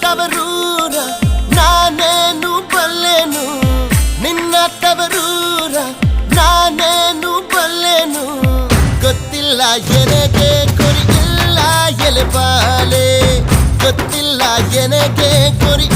ತವರೂರ ನಾನೇನು ಬಲ್ಲೆನು? ನಿನ್ನ ತವರೂರ ನಾನೇನು ಬಲ್ಲೆನು? ಗೊತ್ತಿಲ್ಲ ಎನಗೆ ಗೊತ್ತಿಲ್ಲ ಎನಗೆ ಗುರಿ